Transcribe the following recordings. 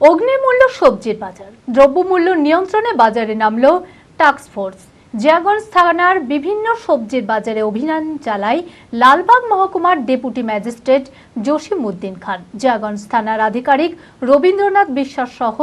অগ্নিমূল্য সবজির বাজার। দ্রব্যমূল্য নিয়ন্ত্রণে বাজারে নামল টাস্ক ফোর্স জিয়াগঞ্জ থানার বিভিন্ন সবজির বাজারে অভিযান চালায় লালবাগ মহকুমার ডেপুটি ম্যাজিস্ট্রেট জসিম উদ্দিন খান। জিয়াগঞ্জ থানার আধিকারিক রবীন্দ্রনাথ বিশ্বাস সহ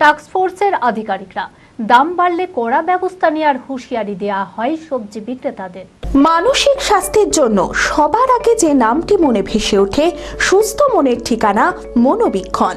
টাস্ক ফোর্সের আধিকারিকরা। দাম বাড়লে কড়া ব্যবস্থা নেওয়ার হুঁশিয়ারি দেওয়া হয় সবজি বিক্রেতাদের। মানসিক স্বাস্থ্যের জন্য সবার আগে যে নামটি মনে ভেসে ওঠে, সুস্থ মনের ঠিকানা মনোবীক্ষণ।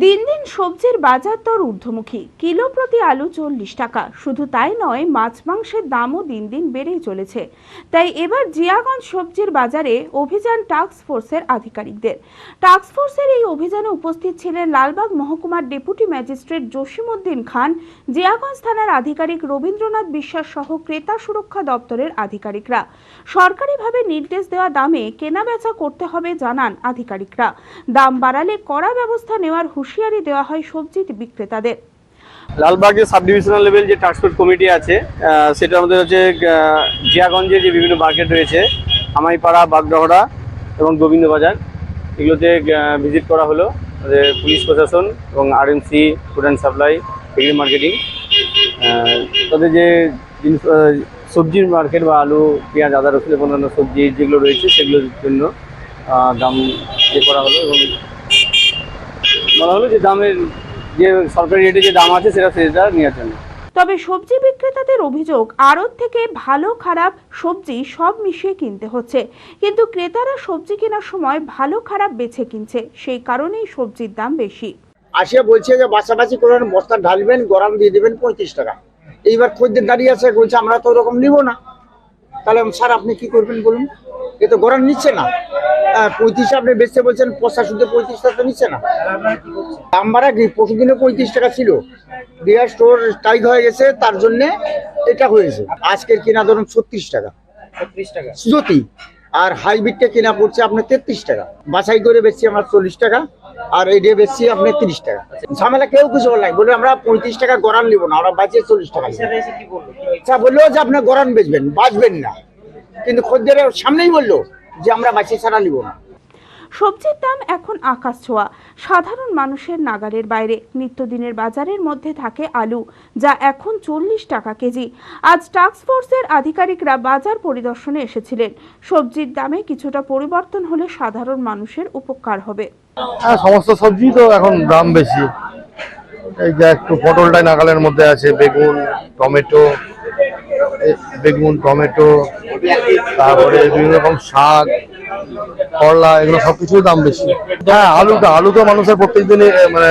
দিন দিন সবজির বাজার দর ঊর্ধ্বমুখী। কিলো প্রতি আলু চল্লিশ টাকা। শুধু তাই নয়, মাছ মাংসের দামও দিন দিন বেড়েই চলেছে। তাই এবার জিয়াগঞ্জ সবজির বাজারে অভিযান ফোর্সের আধিকারিকদের। ফোর্সের এই অভিযানে উপস্থিত ছিলেন লালবাগ মহকুমার ডেপুটি ম্যাজিস্ট্রেট জসিমউদ্দিন খান, জিয়াগঞ্জ থানার আধিকারিক রবীন্দ্রনাথ বিশ্বাস সহ ক্রেতা সুরক্ষা দপ্তরের আধিকারিকরা। সরকারিভাবে নির্দেশ দেওয়া দামে কেনাবেচা করতে হবে জানান আধিকারিকরা। দাম বাড়ালে কড়া ব্যবস্থা নেওয়ার হুঁশিয়ারি দেওয়া হয় সবজি বিক্রেতাদের। লালবাগের সাব ডিভিশনাল লেভেল যে ট্রান্সপোর্ট কমিটি আছে সেটা আমাদের হচ্ছে জিয়াগঞ্জে যে বিভিন্ন মার্কেট রয়েছে আমাইপাড়া বাগডহরা এবং গোবিন্দবাজার, এগুলোতে ভিজিট করা হলো। আমাদের পুলিশ প্রশাসন এবং RMC food and supply agri marketing তাদের যে সবজির মার্কেট বা আলু, পেঁয়াজ, আদা, রসুন এবং অন্যান্য সবজি যেগুলো রয়েছে, সেগুলোর জন্য দাম ইয়ে করা হলো এবং বলা হলো যে দামের যে সরকারি রেটে যে দাম আছে সেটা সেটা নেওয়ার জন্য। তবে সবজি বিক্রেতাদের অভিযোগ আড়ত থেকে ভালো খারাপ সবজি সব মিশিয়ে কিনতে হচ্ছে। কিন্তু ক্রেতারা সবজি কেনার সময় ভালো খারাপ বেছে কিনছে সেই কারণেই সবজির দাম বেশি। আসিয়া বলছে যে বাছাবাছি করে বস্তা ঢালবেন গরম দিয়ে দেবেন পঁয়ত্রিশ টাকা। এইবার খদ্দের দাঁড়িয়ে আছে বলছে আমরা তো ওরকম নিব না। তাহলে স্যার আপনি কি করবেন বলুন? এ তো গরম নিচ্ছে না। পঁয়ত্রিশ আপনি বেচতে বলছেন পচা শুদ্ধ পঁয়ত্রিশ টাকা তো নিচ্ছে না। দাম বাড়া কি? পরশু দিনে পঁয়ত্রিশ টাকা ছিল। ডিয়ার স্টোর টাইট হয়ে গেছে তার জন্যে এটা হয়েছে। আজকের কিনা ধরুন ছত্রিশ টাকা। ছত্রিশ টাকা। জ্যোতি আর হাইব্রিডটা কেনা পড়ছে আপনার তেত্রিশ টাকা। বাছাই করে বেচছি আমরা চল্লিশ টাকা আর এই দিয়ে বেচছি আপনার তিরিশ টাকা। ঝামেলা কেউ কিছু বলে নাই। বলে আমরা পঁয়ত্রিশ টাকা গরান নিব না আমরা বাঁচিয়ে চল্লিশ টাকা। আচ্ছা বলল যে আপনার গরান বেচবেন বাঁচবেন না। কিন্তু খদ্দের সামনেই বলল যে আমরা বাঁচিয়ে ছাড়া নিব না। সবজির দাম এখন আকাশ ছোঁয়া। সাধারণ মানুষের নাগালের বাইরে নিত্যদিনের বাজারের মধ্যে থাকে আলু যা এখন চল্লিশ টাকা কেজি। আজ টাস্ক ফোর্সের আধিকারিকরা বাজার পরিদর্শনে এসেছিলেন। সবজির দামে কিছুটা পরিবর্তন হলে সাধারণ মানুষের উপকার হবে। হ্যাঁ সমস্ত সবজি তো এখন দাম বেশি। এই যে একটু পটলটাই নাগালের মধ্যে আছে বেগুন টমেটো বেগুন, টমেটো, তারপরে বিভিন্ন রকম শাক, করলা, এগুলো সবকিছুর দাম বেশি। হ্যাঁ আলুটা আলু তো মানুষের প্রত্যেক দিনই মানে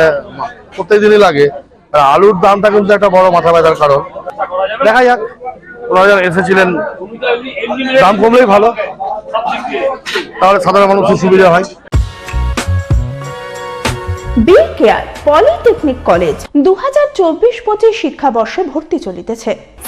প্রত্যেক দিনই লাগে আলুর দামটা কিন্তু একটা বড় মাথা ব্যথার কারণ। দেখা যাক এসেছিলেন, দাম কমলেই ভালো। তাহলে সাধারণ মানুষের সুবিধা হয়। বি কেয়ার পলিটেকনিক কলেজ দু হাজার চব্বিশ পঁচিশ শিক্ষাবর্ষে ভর্তি চলিতেছে।